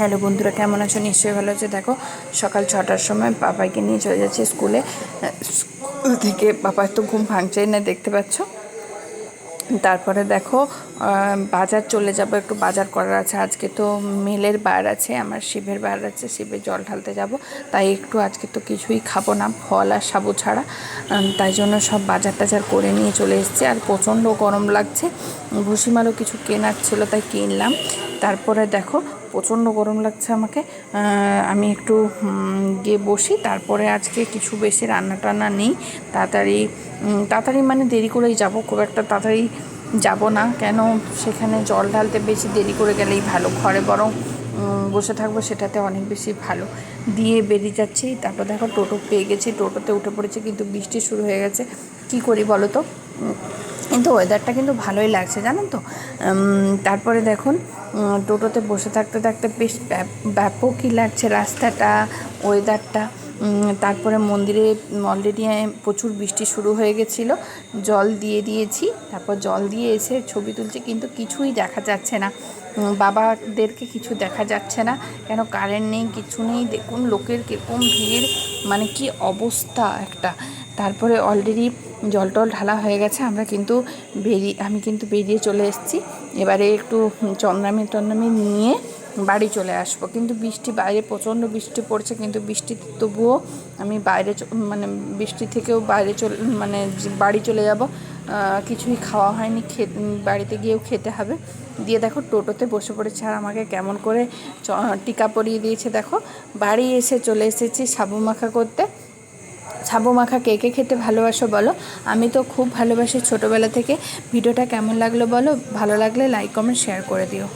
Hello বন্ধুরা, কেমন আছো? নিশ্চয়ই ভালো আছে। দেখো, সকাল ছটার সময় বাবাইকে নিয়ে চলে যাচ্ছি স্কুলে। স্কুল থেকে বাবার তো ঘুম ভাঙছেই না, দেখতে পাচ্ছ? তারপরে দেখো বাজার চলে যাব, একটু বাজার করার আছে। আজকে তো মেলের বার আছে, আমার শিবের বার আছে শিবের জল ঢালতে যাব। তাই একটু আজকে তো কিছুই খাব না, ফল আর সাবু ছাড়া। তাই জন্য সব বাজার টাজার করে নিয়ে চলে এসেছি। আর প্রচণ্ড গরম লাগছে। ভুসিমারও কিছু কেনার ছিল, তাই কিনলাম। তারপরে দেখো প্রচণ্ড গরম লাগছে আমাকে। আমি একটু গিয়ে বসি। তারপরে আজকে কিছু বেশি রান্না টান্না নেই। তাড়াতাড়ি তাড়াতাড়ি মানে দেরি করেই যাব। খুব একটা তাড়াতাড়ি যাব না। কেন? সেখানে জল ঢালতে বেশি দেরি করে গেলেই ভালো। ঘরে বরং বসে থাকব সেটাতে অনেক বেশি ভালো। দিয়ে বেরিয়ে যাচ্ছি। তারপর দেখো টোটো পেয়ে গেছি। টোটোতে উঠে পড়েছে, কিন্তু বৃষ্টি শুরু হয়ে গেছে। কি করি বলো তো? কিন্তু ওয়েদারটা কিন্তু ভালোই লাগছে, জানেন তো? তারপরে দেখুন টোটোতে বসে থাকতে থাকতে বেশ ব্যাপ- ব্যাপকই লাগছে রাস্তাটা ওয়েদারটা তারপরে মন্দিরে অলরেডি প্রচুর বৃষ্টি শুরু হয়ে গেছিল। জল দিয়ে দিয়েছি, তারপর জল দিয়ে এসে ছবি তুলছি, কিন্তু কিছুই দেখা যাচ্ছে না। বাবাদেরকে কিছু দেখা যাচ্ছে না, কেন কারেন্ট নেই, কিছু নেই, দেখুন, লোকের কীরকম ভিড় মানে কি অবস্থা একটা। তারপরে অলরেডি জল টল ঢালা হয়ে গেছে, আমরা কিন্তু বেরিয়ে, আমি কিন্তু বেরিয়ে চলে এসেছি। এবারে একটু চন্দ্রামি টন্দ্রামি নিয়ে বাড়ি চলে আসব। কিন্তু বৃষ্টি বাইরে, প্রচণ্ড বৃষ্টি পড়ছে, কিন্তু বৃষ্টি তবুও আমি বাইরে মানে বৃষ্টি থেকেও বাইরে চলে মানে বাড়ি চলে যাব। কিছুই খাওয়া হয়নি বাড়িতে গিয়েও খেতে হবে। দিয়ে দেখো টোটোতে বসে পড়েছে আর আমাকে কেমন করে টিকা পরিয়ে দিয়েছে। দেখো বাড়ি এসে চলে এসেছি সাবু মাখা করতে। সাবু মাখা কে কে খেতে ভালোবাসো বলো। আমি তো খুব ভালোবাসি ছোটোবেলা থেকে। ভিডিওটা কেমন লাগল বলো? ভালো লাগলে লাইক কমেন্ট শেয়ার করে দিও।